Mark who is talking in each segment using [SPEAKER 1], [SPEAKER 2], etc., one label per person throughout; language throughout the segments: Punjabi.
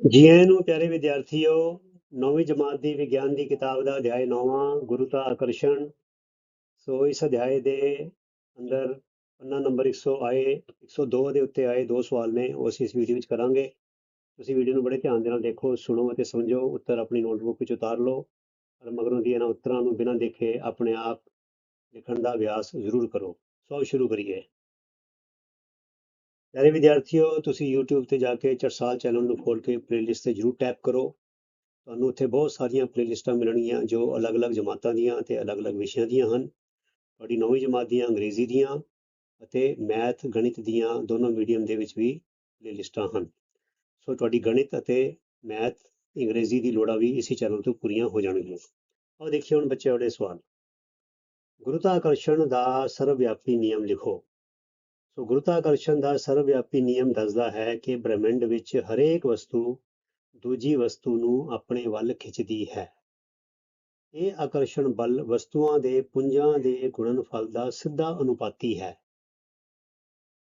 [SPEAKER 1] ਜੀ ਆਇਆਂ ਨੂੰ ਪਿਆਰੇ ਵਿਦਿਆਰਥੀਓ, ਨੌਵੀਂ ਜਮਾਤ ਦੀ ਵਿਗਿਆਨ ਦੀ ਕਿਤਾਬ ਦਾ ਅਧਿਆਇ 9ਵਾਂ ਗੁਰੂਤਾ ਆਕਰਸ਼ਣ। ਸੋ ਇਸ ਅਧਿਆਇ ਦੇ ਅੰਦਰ ਪੰਨਾ ਨੰਬਰ 100 ਆਏ 102 ਦੇ ਉੱਤੇ ਆਏ ਦੋ ਸਵਾਲ ਨੇ, ਉਹ ਅਸੀਂ ਇਸ ਵੀਡੀਓ ਵਿੱਚ ਕਰਾਂਗੇ। ਤੁਸੀਂ ਵੀਡੀਓ ਨੂੰ ਬੜੇ ਧਿਆਨ ਦੇ ਨਾਲ ਦੇਖੋ, ਸੁਣੋ ਅਤੇ ਸਮਝੋ, ਉੱਤਰ ਆਪਣੀ ਨੋਟਬੁੱਕ ਵਿੱਚ ਉਤਾਰ ਲਓ ਪਰ ਮਗਰੋਂ ਦੀਆਂ ਇਹਨਾਂ ਉੱਤਰਾਂ ਨੂੰ ਬਿਨਾਂ ਦੇਖੇ ਆਪਣੇ ਆਪ ਲਿਖਣ ਦਾ ਅਭਿਆਸ ਜ਼ਰੂਰ ਕਰੋ। ਸੋ ਸ਼ੁਰੂ ਕਰੀਏ। ਪਿਆਰੇ ਵਿਦਿਆਰਥੀਓ, ਤੁਸੀਂ YouTube ਤੇ ਜਾ ਕੇ ਚਰਸਾਲ ਚੈਨਲ ਨੂੰ ਖੋਲ ਕੇ ਪਲੇਲਿਸਟ ਤੇ ਜਰੂਰ ਟੈਪ ਕਰੋ। ਤੁਹਾਨੂੰ ਉੱਥੇ ਬਹੁਤ ਸਾਰੀਆਂ ਪਲੇਲਿਸਟਾਂ ਮਿਲਣਗੀਆਂ ਜੋ ਅਲੱਗ-ਅਲੱਗ ਜਮਾਤਾਂ ਦੀਆਂ ਤੇ ਅਲੱਗ-ਅਲੱਗ ਵਿਸ਼ਿਆਂ ਦੀਆਂ ਹਨ। ਤੁਹਾਡੀ ਨੌਵੀਂ ਜਮਾਤ ਦੀਆਂ ਅੰਗਰੇਜ਼ੀ ਦੀਆਂ ਅਤੇ ਮੈਥ, ਗਣਿਤ ਦੀਆਂ ਦੋਨੋਂ ਮੀਡੀਅਮ ਦੇ ਵਿੱਚ ਵੀ ਪਲੇਲਿਸਟਾਂ ਹਨ। ਸੋ ਤੁਹਾਡੀ ਗਣਿਤ ਅਤੇ ਮੈਥ, ਅੰਗਰੇਜ਼ੀ ਦੀ ਲੋੜਾਂ ਵੀ ਇਸੇ ਚੈਨਲ ਤੋਂ ਪੂਰੀਆਂ ਹੋ ਜਾਣਗੀਆਂ। ਆਓ ਦੇਖੀਏ ਹੁਣ ਬੱਚੇ ਵਾਲੇ ਸਵਾਲ। ਗੁਰੂਤਾਕਰਸ਼ਣ ਦਾ ਸਰਵਵਿਆਪੀ ਨਿਯਮ ਲਿਖੋ। ਸੋ ਗੁਰੂਤਾਕਰਸ਼ਣ ਦਾ ਸਰਵਵਿਆਪੀ ਨਿਯਮ ਦੱਸਦਾ ਹੈ ਕਿ ਬ੍ਰਹਿਮੰਡ ਵਿੱਚ ਹਰੇਕ ਵਸਤੂ ਦੂਜੀ ਵਸਤੂ ਨੂੰ ਆਪਣੇ ਵੱਲ ਖਿੱਚਦੀ ਹੈ। ਇਹ ਆਕਰਸ਼ਣ ਬਲ ਵਸਤੂਆਂ ਦੇ ਪੁੰਜਾਂ ਦੇ ਗੁਣਨਫਲ ਦਾ ਸਿੱਧਾ ਅਨੁਪਾਤੀ ਹੈ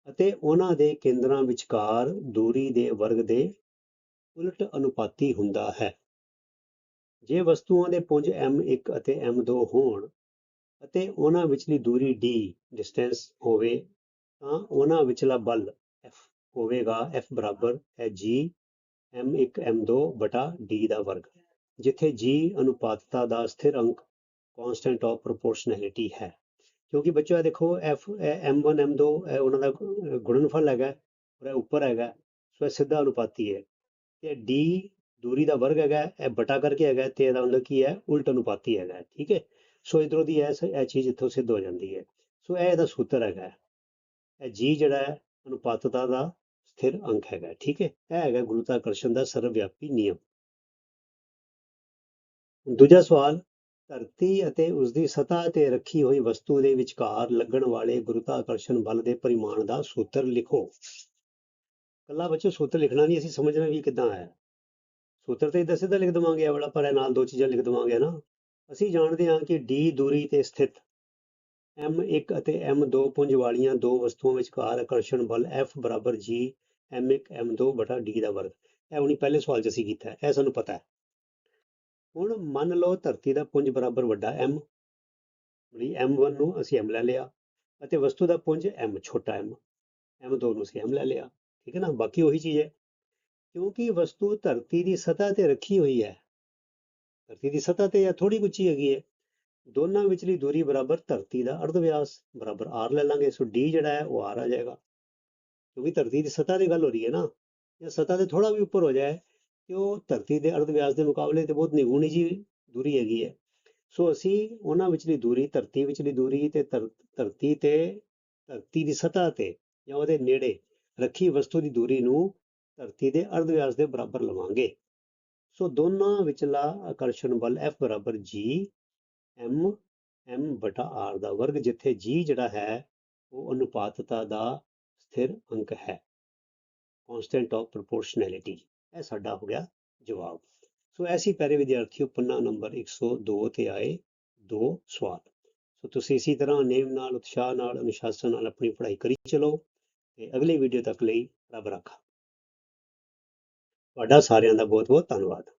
[SPEAKER 1] ਅਤੇ ਉਹਨਾਂ ਦੇ ਕੇਂਦਰਾਂ ਵਿਚਕਾਰ ਦੂਰੀ ਦੇ ਵਰਗ ਦੇ ਉਲਟ ਅਨੁਪਾਤੀ ਹੁੰਦਾ ਹੈ। ਜੇ ਵਸਤੂਆਂ ਦੇ ਪੁੰਜ m1 ਅਤੇ m2 ਹੋਣ ਅਤੇ ਉਹਨਾਂ ਵਿਚਲੀ ਦੂਰੀ d ਡਿਸਟੈਂਸ ਹੋਵੇ ਤਾਂ ਉਹਨਾਂ ਵਿਚਲਾ ਬਲ F ਹੋਵੇਗਾ, F ਬਰਾਬਰ ਹੈ G m1 m2 ਬਟਾ d ਦਾ ਵਰਗ। ਜਿੱਥੇ G ਅਨੁਪਾਤਤਾ ਦਾ ਸਥਿਰ ਅੰਕ ਕਾਂਸਟੈਂਟ ਆਫ ਪ੍ਰੋਪੋਰਸ਼ਨੈਲਿਟੀ ਹੈ। ਕਿਉਂਕਿ ਬੱਚੋ ਇਹ ਦੇਖੋ, F, ਇਹ m1 m2 ਇਹ ਉਹਨਾਂ ਦਾ ਗੁ- ਗੁਣਨਫਲ ਹੈਗਾ, ਔਰ ਇਹ ਉੱਪਰ ਹੈਗਾ, ਸੋ ਇਹ ਸਿੱਧਾ ਅਨੁਪਾਤੀ ਹੈ। ਤੇ D ਦੂਰੀ ਦਾ ਵਰਗ ਹੈਗਾ, ਇਹ ਬਟਾ ਕਰਕੇ ਹੈਗਾ, ਤੇ ਇਹਦਾ ਮਤਲਬ ਕੀ ਹੈ, ਉਲਟ ਅਨੁਪਾਤੀ ਹੈਗਾ, ਠੀਕ ਹੈ? ਸੋ ਇਧਰੋਂ ਦੀ ਇਹ ਇਹ ਚੀਜ਼ ਇੱਥੋਂ ਸਿੱਧ ਹੋ ਜਾਂਦੀ ਹੈ। ਸੋ ਇਹ ਇਹਦਾ ਸੂਤਰ ਹੈਗਾ। ਇਹ ਜੀ ਜਿਹੜਾ ਹੈ, ਅਨੁਪਾਤਤਾ ਦਾ ਸਥਿਰ ਅੰਕ ਹੈਗਾ, ਠੀਕ ਹੈ? ਇਹ ਹੈਗਾ ਗੁਰੂਤਾਕਰਸ਼ਣ ਦਾ ਸਰਵਵਿਆਪੀ ਨਿਯਮ। ਦੂਜਾ ਸਵਾਲ, ਧਰਤੀ ਅਤੇ ਉਸ ਦੀ ਸਤ੍ਹਾ ਤੇ ਰੱਖੀ ਹੋਈ ਵਸਤੂ ਦੇ ਵਿਚਕਾਰ ਲੱਗਣ ਵਾਲੇ ਗੁਰੂਤਾਕਰਸ਼ਣ ਬਲ ਦੇ ਪਰਿਮਾਣ ਦਾ ਸੂਤਰ ਲਿਖੋ। ਕੱਲਾ ਬੱਚੋ, ਸੂਤਰ ਲਿਖਣਾ ਨਹੀਂ, ਅਸੀਂ ਸਮਝਣਾ ਵੀ ਕਿਦਾਂ ਹੈ? ਸੂਤਰ ਤੇ ਇਦਾਂ ਸਿੱਧਾ ਲਿਖ ਦਵਾਂਗੇ, ਇਹ ਵਾਲਾ, ਪਰ ਇਹ ਨਾਲ ਦੋ ਚੀਜ਼ਾਂ ਲਿਖ ਦਵਾਂਗੇ ਨਾ। ਅਸੀਂ ਜਾਣਦੇ ਹਾਂ ਕਿ d ਦੂਰੀ ਤੇ ਸਥਿਤ m1 ਅਤੇ m2 ਪੁੰਜ ਵਾਲੀਆਂ ਦੋ ਵਸਤੂਆਂ ਵਿਚਕਾਰ ਆਕਰਸ਼ਣ ਬਲ F ਬਰਾਬਰ G m1 m2 ਬਟਾ d ਦਾ ਵਰਗ। ਇਹ ਹੁਣੀ ਪਹਿਲੇ ਸਵਾਲ 'ਚ ਅਸੀਂ ਕੀਤਾ। ਇਹ ਸਾਨੂੰ ਪਤਾ ਹੈ। ਹੁਣ ਮੰਨ ਲਓ ਧਰਤੀ ਦਾ ਪੁੰਜ ਬਰਾਬਰ ਵੱਡਾ m ਬੜੀ m1 ਨੂੰ ਅਸੀਂ m ਲੈ ਲਿਆ ਅਤੇ ਵਸਤੂ ਦਾ ਪੁੰਜ m, ਛੋਟਾ m m2 ਨੂੰ ਅਸੀਂ m ਲੈ ਲਿਆ। ਠੀਕ ਹੈ ਨਾ? ਬਾਕੀ ਉਹੀ ਚੀਜ਼ ਹੈ। ਕਿਉਂਕਿ ਵਸਤੂ ਧਰਤੀ ਦੀ ਸਤਹ ਤੇ ਰੱਖੀ ਹੋਈ ਹੈ। ਧਰਤੀ ਦੀ ਸਤਹ ਤੇ ਇਹ ਥੋੜੀ ਉੱਚੀ ਹੈਗੀ ਹੈ। ਦੋਨਾਂ ਵਿਚਲੀ ਦੂਰੀ ਬਰਾਬਰ ਧਰਤੀ ਦਾ ਅਰਧ ਵਿਆਸ ਬਰਾਬਰ r ਲੈ ਲਾਂਗੇ, ਸੋ d ਜਿਹੜਾ ਹੈ ਉਹ r ਆ ਜਾਏਗਾ। ਕਿਉਂਕਿ ਧਰਤੀ ਦੀ ਸਤਹ ਦੀ ਗੱਲ ਹੋ ਰਹੀ ਹੈ ਨਾ, ਜਾਂ ਸਤਹ ਤੇ ਥੋੜਾ ਵੀ ਉੱਪਰ ਹੋ ਜਾਏ, ਤੇ ਉਹ ਧਰਤੀ ਦੇ ਅਰਧ ਵਿਆਸ ਦੇ ਮੁਕਾਬਲੇ ਤੇ ਬਹੁਤ ਨਿਗੂਣੀ ਜੀ ਦੂਰੀ ਹੈਗੀ ਹੈ। ਸੋ ਅਸੀਂ ਉਹਨਾਂ ਵਿਚਲੀ ਦੂਰੀ, ਧਰਤੀ ਵਿਚਲੀ ਦੂਰੀ ਤੇ ਧਰ- ਧਰਤੀ ਤੇ, ਧਰਤੀ ਦੀ ਸਤਹ ਤੇ ਜਾਂ ਉਹਦੇ ਨੇੜੇ ਰੱਖੀ ਵਸਤੂ ਦੀ ਦੂਰੀ ਨੂੰ ਧਰਤੀ ਦੇ ਅਰਧ ਵਿਆਸ ਦੇ ਬਰਾਬਰ ਲਵਾਂਗੇ। ਸੋ ਦੋਨਾਂ ਵਿਚਲਾ ਆਕਰਸ਼ਣ ਬਲ F ਬਰਾਬਰ G m m ਬਟਾ r ਦਾ ਵਰਗ, ਜਿੱਥੇ g ਜਿਹੜਾ ਹੈ, ਉਹ ਅਨੁਪਾਤਤਾ ਦਾ ਸਥਿਰ ਅੰਕ ਹੈ। ਕਾਂਸਟੈਂਟ ਆਫ ਪ੍ਰੋਪੋਰਸ਼ਨੈਲਿਟੀ ਇਹ ਸਾਡਾ ਹੋ ਗਿਆ ਜਵਾਬ। ਸੋ ਐਸੀ ਪਿਆਰੇ ਵਿਦਿਆਰਥੀਓ, ਪੰਨਾ ਨੰਬਰ 102 ਤੇ ਆਏ ਦੋ ਸਵਾਲ। ਸੋ ਤੁਸੀਂ ਇਸੇ ਤਰ੍ਹਾਂ ਨੇਮ ਨਾਲ, ਉਤਸ਼ਾਹ ਨਾਲ, ਅਨੁਸ਼ਾਸਨ ਨਾਲ ਆਪਣੀ ਪੜ੍ਹਾਈ ਕਰੀ ਚਲੋ ਤੇ ਅਗਲੀ ਵੀਡੀਓ ਤੱਕ ਲਈ ਰੱਬ ਰਾਖਾ। ਤੁਹਾਡਾ ਸਾਰਿਆਂ ਦਾ ਬਹੁਤ ਬਹੁਤ ਧੰਨਵਾਦ।